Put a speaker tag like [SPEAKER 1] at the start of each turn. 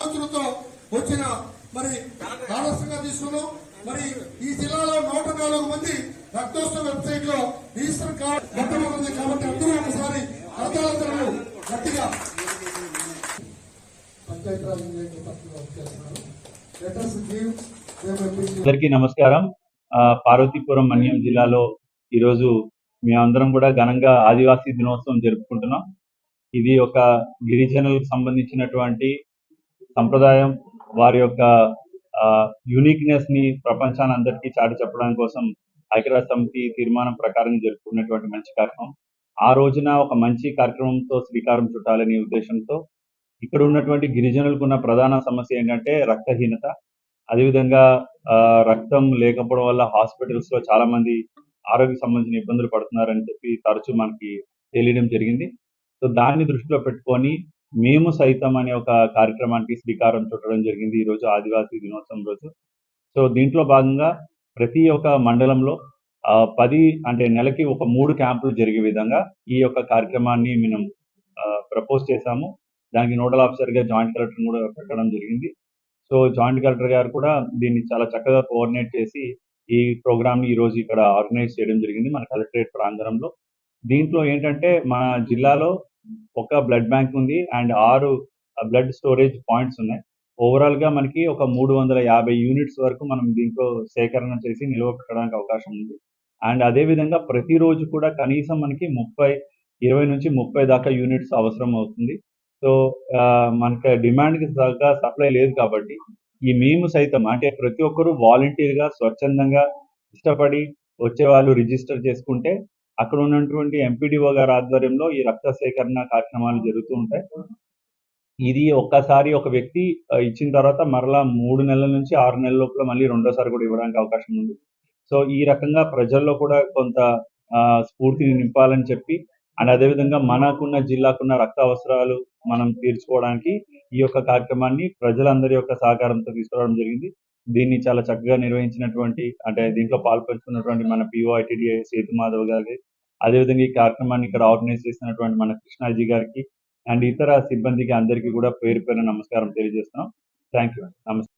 [SPEAKER 1] ఆలోచనతో వచ్చిన మరి ఆలస్యంగా తీసుకున్నాం. మరి ఈ జిల్లాలో నూట నాలుగు మంది రక్తోత్సవ వెబ్సైట్లో రిజిస్టర్ కావడం కాబట్టి అందరూ ఒకసారి రథయాత్రలు గట్టిగా
[SPEAKER 2] అందరికీ నమస్కారం. పార్వతీపురం మన్యం జిల్లాలో ఈరోజు మేమందరం కూడా ఘనంగా ఆదివాసీ దినోత్సవం జరుపుకుంటున్నాం. ఇది ఒక గిరిజనులకు సంబంధించినటువంటి సంప్రదాయం వారి యొక్క యూనిక్నెస్ని ప్రపంచాన్ని అందరికీ చాటి చెప్పడం కోసం ఐక్యరాజ్య సమితి తీర్మానం ప్రకారం జరుపుకున్నటువంటి మంచి కార్యక్రమం. ఆ రోజున ఒక మంచి కార్యక్రమంతో శ్రీకారం చుట్టాలనే ఉద్దేశంతో ఇక్కడ ఉన్నటువంటి గిరిజనులకు ఉన్న ప్రధాన సమస్య ఏంటంటే రక్తహీనత. అదేవిధంగా ఆ, రక్తం లేకపోవడం వల్ల హాస్పిటల్స్లో చాలా మంది ఆరోగ్య సంబంధించిన ఇబ్బందులు పడుతున్నారని చెప్పి తరచూ మనకి తెలియడం జరిగింది. సో దాన్ని దృష్టిలో పెట్టుకొని మేము సైతం అనే ఒక కార్యక్రమానికి శ్రీకారం చుట్టడం జరిగింది ఈ రోజు ఆదివాసీ దినోత్సవం రోజు. సో దీంట్లో భాగంగా ప్రతి ఒక్క మండలంలో పది అంటే నెలకి ఒక మూడు క్యాంపులు జరిగే విధంగా ఈ యొక్క కార్యక్రమాన్ని మనం ప్రపోజ్ చేశాము. దానికి నోడల్ ఆఫీసర్గా జాయింట్ కలెక్టర్ కూడా పెట్టడం జరిగింది. సో జాయింట్ కలెక్టర్ గారు కూడా దీన్ని చాలా చక్కగా కోఆర్డినేట్ చేసి ఈ ప్రోగ్రామ్ని ఈరోజు ఈ రోజు ఇక్కడ ఆర్గనైజ్ చేయడం జరిగింది మన కలెక్టరేట్ ప్రాంగణంలో. దీంట్లో ఏంటంటే మన జిల్లాలో ఒక బ్లడ్ బ్యాంక్ ఉంది అండ్ ఆరు బ్లడ్ స్టోరేజ్ పాయింట్స్ ఉన్నాయి. ఓవరాల్గా మనకి ఒక మూడు వందల యాభై యూనిట్స్ వరకు మనం దీంట్లో సేకరణ చేసి నిల్వ పెట్టడానికి అవకాశం ఉంది. అండ్ అదే విధంగా ప్రతిరోజు కూడా కనీసం మనకి ముప్పై ఇరవై నుంచి ముప్పై దాకా యూనిట్స్ అవసరం అవుతుంది. సో ఆ, మనకి డిమాండ్కి తగ్గ సప్లై లేదు కాబట్టి ఈ మేము సైతం అంటే ప్రతి ఒక్కరూ వాలంటీర్గా స్వచ్ఛందంగా ఇష్టపడి వచ్చే వాళ్ళు రిజిస్టర్ చేసుకుంటే అక్కడ ఉన్నటువంటి ఎంపీడీఓ గారి ఆధ్వర్యంలో ఈ రక్త సేకరణ కార్యక్రమాలు జరుగుతూ ఉంటాయి. ఇది ఒక్కసారి ఒక వ్యక్తి ఇచ్చిన తర్వాత మరలా మూడు నెలల నుంచి ఆరు నెలల లోపల మళ్ళీ రెండోసారి కూడా ఇవ్వడానికి అవకాశం ఉంది. సో ఈ రకంగా ప్రజల్లో కూడా కొంత ఆ, స్ఫూర్తిని నింపాలని చెప్పి అండ్ అదేవిధంగా మనకున్న జిల్లాకున్న రక్త అవసరాలు మనం తీర్చుకోవడానికి ఈ యొక్క కార్యక్రమాన్ని ప్రజలందరి యొక్క సహకారంతో తీసుకురావడం జరిగింది. దీన్ని చాలా చక్కగా నిర్వహించినటువంటి అంటే దీంట్లో పాల్పంచుకున్నటువంటి మన పిఓఐటిడి సేతు మాధవ్ గారి అదేవిధంగా ఈ కార్యక్రమాన్ని ఇక్కడ ఆర్గనైజ్ చేసినటువంటి మన కృష్ణాజీ గారికి అండ్ ఇతర సిబ్బందికి అందరికీ కూడా పేరు పేరు నమస్కారం తెలియజేస్తున్నాం. థ్యాంక్ యూ నమస్తే.